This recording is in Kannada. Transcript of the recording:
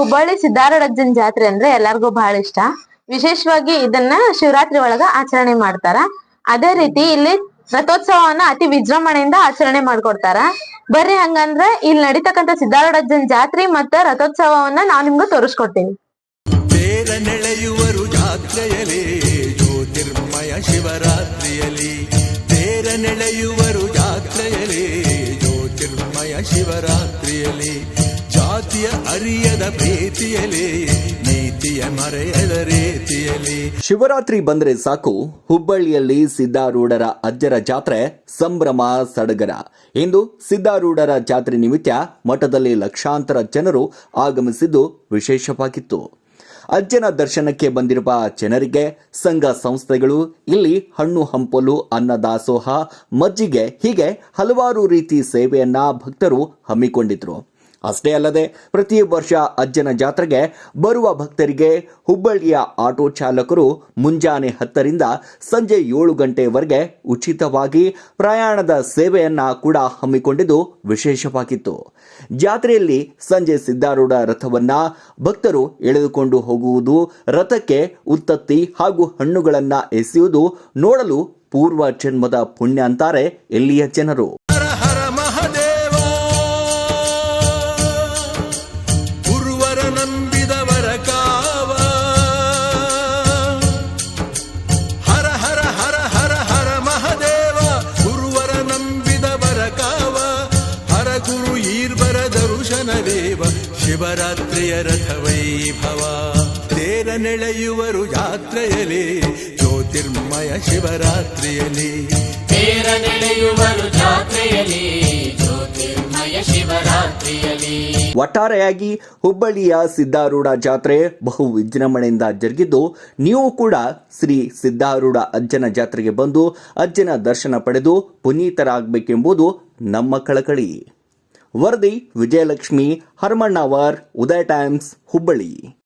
ಹುಬ್ಬಳ್ಳಿ ಸಿದ್ಧಾರಡಜ್ಜನ್ ಜಾತ್ರೆ ಅಂದ್ರೆ ಎಲ್ಲಾರ್ಗೂ ಬಹಳ ಇಷ್ಟ. ವಿಶೇಷವಾಗಿ ಇದನ್ನ ಶಿವರಾತ್ರಿ ಒಳಗ ಆಚರಣೆ ಮಾಡ್ತಾರ. ಅದೇ ರೀತಿ ಇಲ್ಲಿ ರಥೋತ್ಸವವನ್ನ ಅತಿ ವಿಜೃಂಭಣೆಯಿಂದ ಆಚರಣೆ ಮಾಡ್ಕೊಡ್ತಾರ. ಬರ್ರಿ ಹಂಗಂದ್ರ ಇಲ್ಲಿ ನಡೀತಕ್ಕಂತ ಸಿದ್ಧಾರಡಜ್ಜನ್ ಜಾತ್ರೆ ಮತ್ತ ರಥೋತ್ಸವವನ್ನ ನಾವ್ ನಿಮ್ಗೆ ತೋರಿಸ್ಕೊಡ್ತೀನಿ ಶಿವರಾತ್ರಿಯಲ್ಲಿ. ತೇರ ನೆಳೆಯುವರು ಜಾತ್ರೆಯಲಿ ಜ್ಯೋತಿರ್ಮಯ ಶಿವರಾತ್ರಿಯಲಿ ಜಾತಿಯ ಅರಿಯದ ಪ್ರೀತಿಯಲಿ ನೀತಿಯ ಮರೆಯದ ರೀತಿಯಲಿ ಶಿವರಾತ್ರಿ ಬಂದರೆ ಸಾಕು, ಹುಬ್ಬಳ್ಳಿಯಲ್ಲಿ ಸಿದ್ದಾರೂಢರ ಅಜ್ಜರ ಜಾತ್ರೆ ಸಂಭ್ರಮ ಸಡಗರ. ಇಂದು ಸಿದ್ದಾರೂಢರ ಜಾತ್ರೆ ನಿಮಿತ್ತ ಮಠದಲ್ಲಿ ಲಕ್ಷಾಂತರ ಜನರು ಆಗಮಿಸಿದ್ದು ವಿಶೇಷವಾಗಿತ್ತು. ಅಜ್ಜನ ದರ್ಶನಕ್ಕೆ ಬಂದಿರುವ ಜನರಿಗೆ ಸಂಘ ಸಂಸ್ಥೆಗಳು, ಇಲ್ಲಿ ಹಣ್ಣು ಹಂಪಲು ಅನ್ನದಾಸೋಹ ಮಜ್ಜಿಗೆ, ಹೀಗೆ ಹಲವಾರು ರೀತಿ ಸೇವೆಯನ್ನ ಭಕ್ತರು ಹಮ್ಮಿಕೊಂಡಿದ್ರು. ಅಷ್ಟೇ ಅಲ್ಲದೆ ಪ್ರತಿ ವರ್ಷ ಅಜ್ಜನ ಜಾತ್ರೆಗೆ ಬರುವ ಭಕ್ತರಿಗೆ ಹುಬ್ಬಳ್ಳಿಯ ಆಟೋ ಚಾಲಕರು ಮುಂಜಾನೆ ಹತ್ತರಿಂದ ಸಂಜೆ ಏಳು ಗಂಟೆವರೆಗೆ ಉಚಿತವಾಗಿ ಪ್ರಯಾಣದ ಸೇವೆಯನ್ನ ಕೂಡ ಹಮ್ಮಿಕೊಂಡಿದ್ದು ವಿಶೇಷವಾಗಿತ್ತು. ಜಾತ್ರೆಯಲ್ಲಿ ಸಂಜೆ ಸಿದ್ದಾರೂಢ ರಥವನ್ನ ಭಕ್ತರು ಎಳೆದುಕೊಂಡು ಹೋಗುವುದು, ರಥಕ್ಕೆ ಉತ್ತತ್ತಿ ಹಾಗೂ ಹಣ್ಣುಗಳನ್ನ ಎಸೆಯುವುದು ನೋಡಲು ಪೂರ್ವ ಜನ್ಮದ ಪುಣ್ಯ ಅಂತಾರೆ ಇಲ್ಲಿಯ ಜನರು. ಗುರುವರ ನಂಬಿದವರ ಕಾವ. ಹರ ಹರ ಹರ ಹರ ಹರ ಮಹದೇವ, ಗುರುವರ ನಂಬಿದವರ ಕಾವ. ಹರ ಗುರು ಈರ್ವರ ದರುಶನವೇವ ಶಿವರಾತ್ರಿಯ ರಥವೈಭವ ತೇರ ನೆಳೆಯುವರು ಜಾತ್ರೆಯಲ್ಲಿ, ಜ್ಯೋತಿರ್ಮಯ ಶಿವರಾತ್ರಿಯಲ್ಲಿ. ತೇರ ನೆಳೆಯುವರು ಜಾತ್ರೆಯಲ್ಲಿ ಒಟ್ಟಾರೆಯಾಗಿ ಹುಬ್ಬಳ್ಳಿಯ ಸಿದ್ಧಾರೂಢ ಜಾತ್ರೆ ಬಹು ವಿಜೃಂಭಣೆಯಿಂದ ಜರುಗಿದ್ದು, ನೀವು ಕೂಡ ಶ್ರೀ ಸಿದ್ಧಾರೂಢ ಅಜ್ಜನ ಜಾತ್ರೆಗೆ ಬಂದು ಅಜ್ಜನ ದರ್ಶನ ಪಡೆದು ಪುನೀತರಾಗಬೇಕೆಂಬುದು ನಮ್ಮ ಕಳಕಳಿ. ವರದಿ ವಿಜಯಲಕ್ಷ್ಮಿ, ಹರ್ಮಣ್ಣವರ್, ಉದಯ ಟೈಮ್ಸ್, ಹುಬ್ಬಳ್ಳಿ.